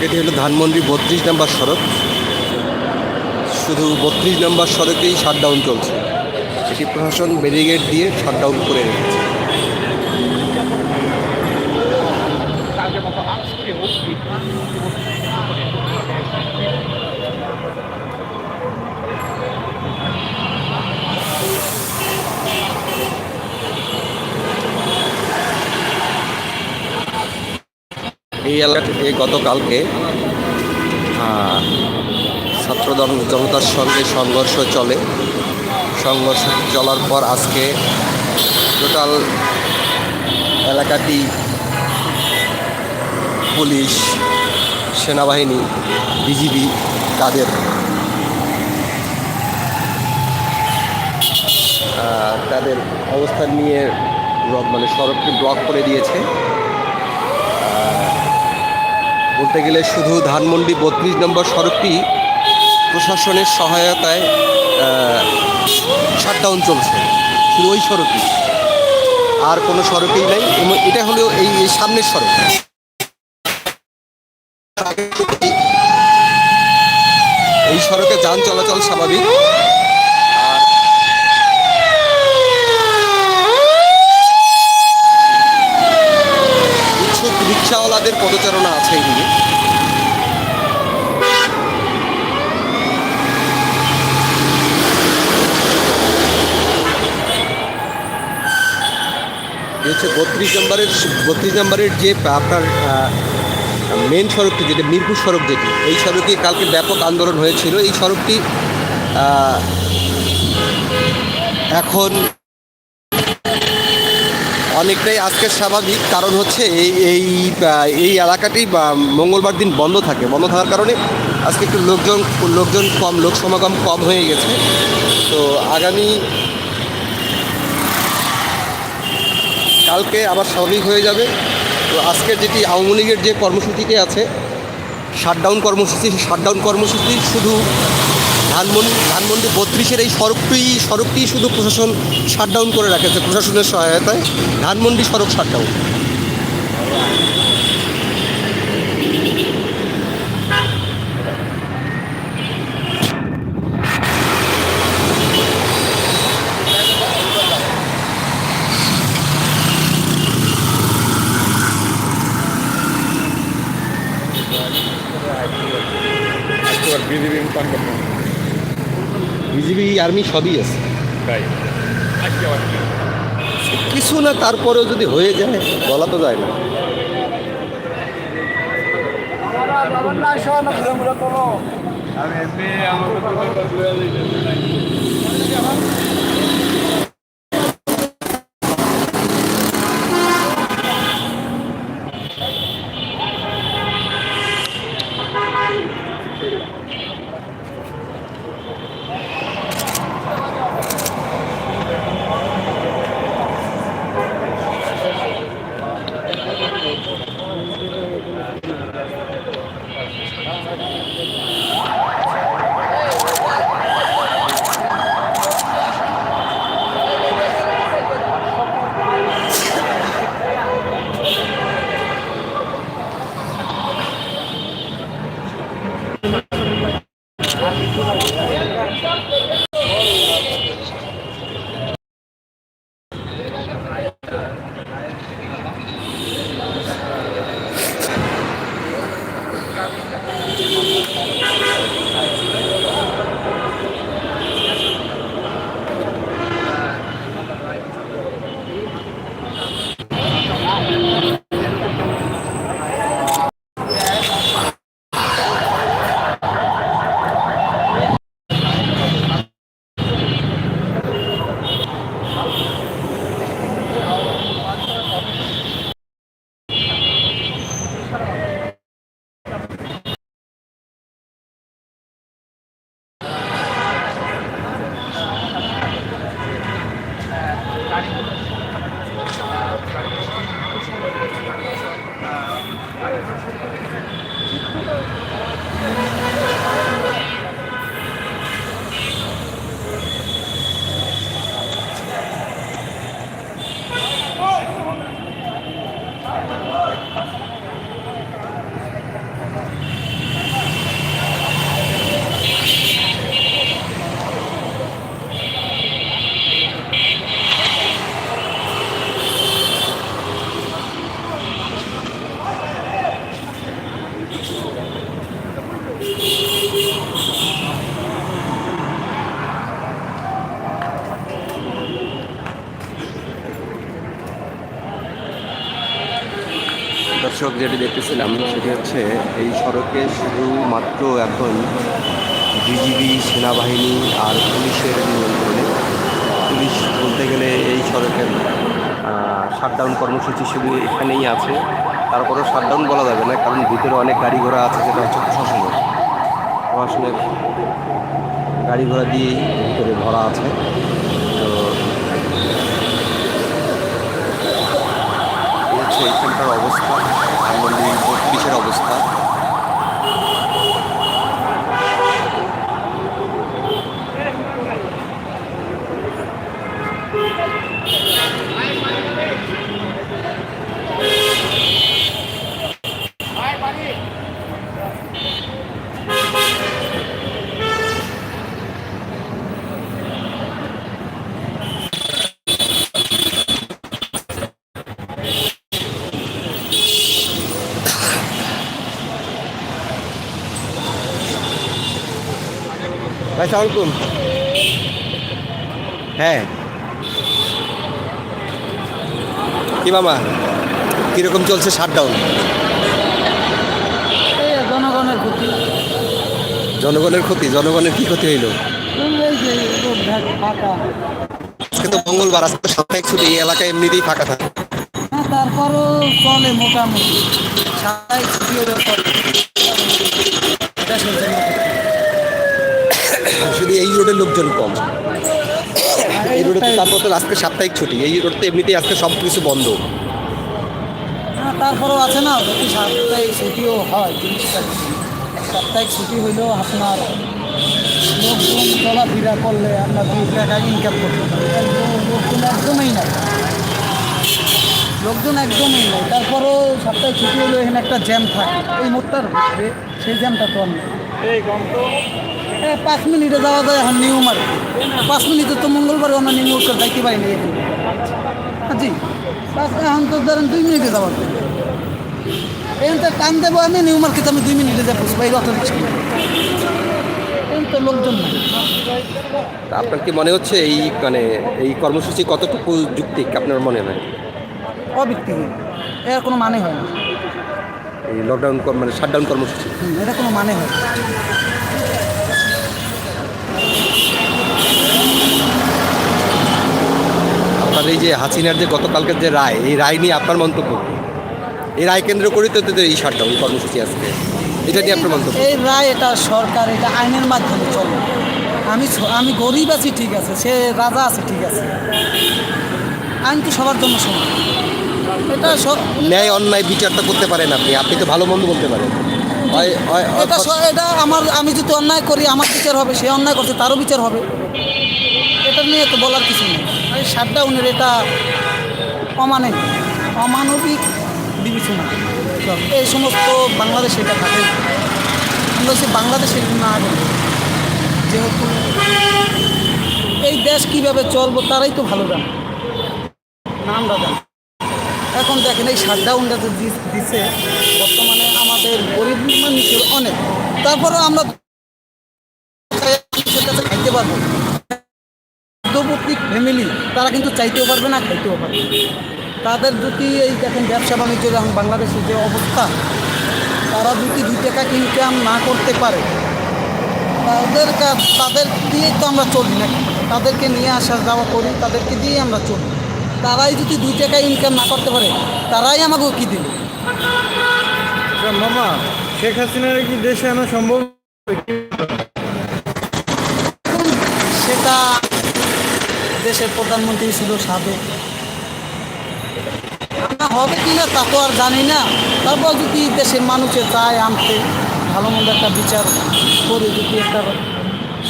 দর্শক এটি হলো ধানমন্ডি বত্রিশ নাম্বার সড়ক। শুধু বত্রিশ নাম্বার সড়কেই শাটডাউন চলছে। এটি প্রশাসন ব্যারিগেড দিয়ে শাটডাউন করে রেখেছে। এই এলাকাটিতে গতকালকে ছাত্র জনতার সঙ্গে সংঘর্ষ চলে। সংঘর্ষ চলার পর আজকে টোটাল এলাকাটি পুলিশ, সেনাবাহিনী, বিজিবি তাদের তাদের অবস্থান নিয়ে মানে সড়কটি ব্লক করে দিয়েছে। বলতে গেলে শুধু ধানমন্ডি বত্রিশ নম্বর সড়কটি প্রশাসনের সহায়তায় শাটডাউন চলছে। শুধু ওই সড়কই আর কোনো সড়কেই নাই। এবং এটা হলো এই সামনের সড়ক। এই সড়কে যান চলাচল স্বাভাবিক। বত্রিশ নম্বরের বত্রিশ নম্বরের যে আপনার মেন সড়কটি যেটা মিরপুর সড়ক যেটি, এই সড়কে কালকে ব্যাপক আন্দোলন হয়েছিল। এই সড়কটি এখন অনেকটাই আজকে স্বাভাবিক। কারণ হচ্ছে এই এই এই এলাকাটি মঙ্গলবার দিন বন্ধ থাকে। বন্ধ থাকার কারণে আজকে একটু লোকজন লোকজন কম, লোক সমাগম কম হয়ে গেছে। তো আগামী কালকে আবার স্বাভাবিক হয়ে যাবে। তো আজকে যেটি আওয়ামী লীগের যে কর্মসূচিটি আছে শাটডাউন কর্মসূচি শাটডাউন কর্মসূচি শুধু ধানমন্ডি ধানমন্ডি বত্রিশের এই সড়কটি সড়কটি শুধু প্রশাসন শাটডাউন করে রাখেছে, প্রশাসনের সহায়তায়। ধানমন্ডি সড়ক শাটডাউন বিজেপি মুতান করব বিজিবি আর্মি সবই আছে? কিছু না তারপরেও যদি হয়ে যায় বলা তো যায় না। আমি দেখতেছিলাম সেটি হচ্ছে, এই সড়কে শুধুমাত্র এখন বিজিবি, সেনাবাহিনী আর পুলিশের নিয়ন্ত্রণে। পুলিশ বলতে গেলে এই সড়কের শাটডাউন কর্মসূচি শুধু এখানেই আছে। তারপরেও শাটডাউন বলা যাবে না, কারণ ভিতরে অনেক গাড়ি ঘোড়া আছে যেটা হচ্ছে প্রশাসনের। প্রশাসনের গাড়ি ঘোড়া দিয়েই ভিতরে ভরা আছে। তো এই হচ্ছে এখানকার অবস্থা ধানমন্ডি বত্রিশের অবস্থা। ভাই সালামালাইকুম হ্যাঁ। কি মামা? কীরকম চলছে শাটডাউন এই জনগণের ক্ষতি। জনগণের ক্ষতি জনগণের কি ক্ষতি হইল? আজকে তো মঙ্গলবার আজকে সাপ্তাহিক ছুটি এই এলাকায় এমনিতেই ফাঁকা থাকে। হ্যাঁ তারপরও চলে মোটামুটি। সারাই ছুটি হলে চলে। এটা চলছে মোটামুটি। শুধু এই রোডের লোকজন কম। এই রোডে তো তারপর তো আজকে সাপ্তাহিক ছুটি, এই রোড তো এমনিতেই আজকে সব কিছু বন্ধ। হ্যাঁ তারপরেও আছে না, যদি সাপ্তাহিক ছুটিও হয় সাপ্তাহিক ছুটি হইলেও আপনার লোকজন চলাফেরা করলে আপনার দুই টাকা ইনকাম করতে লোকজন একদমই নাই। লোকজন একদমই নাই। তারপরেও সপ্তাহে ছুটি হলেও এখানে একটা জ্যাম থাকে। এই মোটটার সেই জ্যামটা তো আর নেই। পাঁচ মিনিটে যাওয়া যায় এখন নিউ মার্কেট পাঁচ মিনিটে তো মঙ্গলবার আমরা নিউ মার্কেট যাইতে পারি না এখানে। হ্যাঁ, জি। পাঁচ এখন তো ধরেন দুই মিনিটে যাওয়া যায়। এখন তো টাইম দেবো আমি নিউ মার্কেট আমি দুই মিনিটে যাব অটো রিক্সা তো লোকজন নাই। আপনার কি মনে হচ্ছে এই মানে এই কর্মসূচি কতটুকু যুক্তিক আপনার মনে হয়? অব্যক্তিগত এর কোনো মানে হয় না। এই লকডাউন কর- মানে শাটডাউন কর্মসূচি? এটা কোনো মানে হয় না। আপনার এই যে হাসিনার যে গতকালকের যে রায় এই রায় নিয়ে আপনার মন্তব্য এই রায় কেন্দ্র করে তো এই শাটডাউন কর্মসূচি আজকে। এটা নিয়ে আপনার মন্তব্য এই রায় এটা সরকার এটা আইনের মাধ্যমে চলে। আমি আমি গরিব আছি ঠিক আছে সে রাজা আছে ঠিক আছে। আইন তো সবার জন্য সমান। এটা সব ন্যায় অন্যায় বিচারটা করতে পারেন আপনি আপনি তো ভালো মন্দ বলতে পারেন। এটা এটা আমার, আমি যদি অন্যায় করি, আমার বিচার হবে, সে অন্যায় করছে, তারও বিচার হবে। এটা নিয়ে তো বলার কিছু নেই। এই শাটডাউনের এটা অমানবিক অমানবিক বিবেচনা। এই সমস্ত বাংলাদেশে এটা থাকে। আমরা হচ্ছে বাংলাদেশের না যেহেতু এই দেশ কীভাবে চলবো, তারাই তো ভালো জানে। না আমরা এখন দেখেন, এই শাটডাউনটা যে দিছে, বর্তমানে আমাদের গরিব মানুষের অনেক। তারপরেও আমরা খাইতে পারব। মধ্যবর্তী ফ্যামিলি তারা কিন্তু চাইতেও পারবে না, খাইতেও পারবে তাদের যদি এই দেখেন ব্যবসা বাণিজ্য এখন বাংলাদেশের যে অবস্থা, তারা যদি দুই টাকা ইনকাম না করতে পারে, তাদের কা- তাদের দিয়েই তো আমরা চলি না তাদেরকে নিয়ে আসা যাওয়া করি, তাদেরকে দিয়েই আমরা চলি। তারাই যদি দুই টাকা ইনকাম না করতে পারে, তারাই আমাকে কী কি দিল মামা শেখ হাসিনার কি দেশে আনা সম্ভব? সেটা দেশের প্রধানমন্ত্রী ছিল সাবেক। হবে কি না তা তো আর জানি না। তারপর যদি দেশের মানুষে চায় আনতে ভালো মন্দ একটা বিচার করে যদি একটা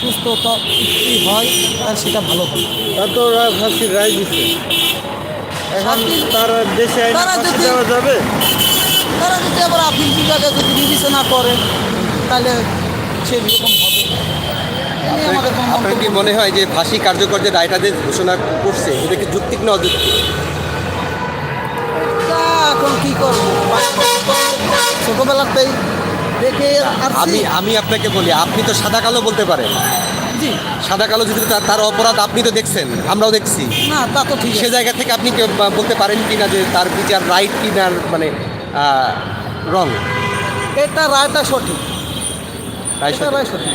সুস্থ হয় তাহলে সেটা ভালো হবে। তা তো ফাঁসির রায় দিচ্ছে এখন তার দেশে আইনে দেওয়া যাবে? তারা যদি আবার আপিল বিভাগে যদি বিবেচনা করে তাহলে সেরকম হবে। আপনার কি মনে হয় যে ফাঁসি কার্যকর যে রায়টা যে ঘোষণা করছে এটা কি যুক্তিক না অযৌক্তিক তা এখন কি করব? ছোটবেলাতেই দেখে আমি আমি আপনাকে বলি আপনি তো সাদা কালো বলতে পারেন। জি। সাদা কালো যদি তার অপরাধ আপনি তো দেখছেন আমরাও দেখছি। না তা তো ঠিক সে জায়গা থেকে আপনি বলতে পারেন কি না যে তার বিচার রাইট কি না মানে রং। এটা রায়টা সঠিক। এটা রায় সঠিক।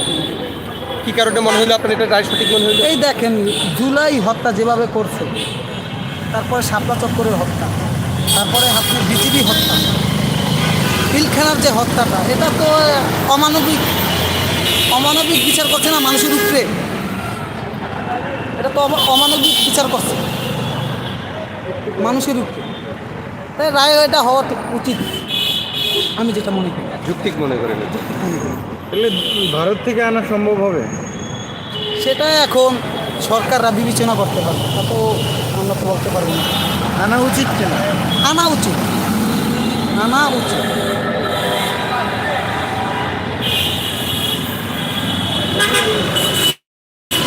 কি কারণে মনে হলো আপনার এটা রায় সঠিক মনে হলো? এই দেখেন জুলাই হত্যা যেভাবে করছে তারপরে শাপলা চক্করের হত্যা তারপরে আপনার বিজিবি হত্যা পিলখানার যে হত্যাটা এটা তো অমানবিক অমানবিক বিচার করছে না মানুষের উপরে। এটা তো অমা- অমানবিক বিচার করছে মানুষের উপরে। তাই রায় এটা হওয়া উচিত। আমি যেটা মনে করি। যুক্তিক মনে করেন তাহলে ভারত থেকে আনা সম্ভব হবে? সেটা এখন সরকাররা বিবেচনা করতে পারবে তা তো আমরা তো বলতে পারব না। আনা উচিত কেন? আনা উচিত। আনা উচিত।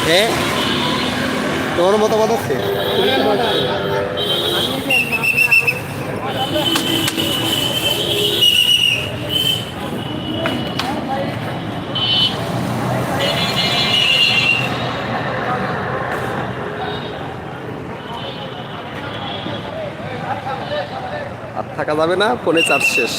হ্যাঁ? তোমার মতামত আছে? থাকা যাবে না ফোনে চার্জ শেষ।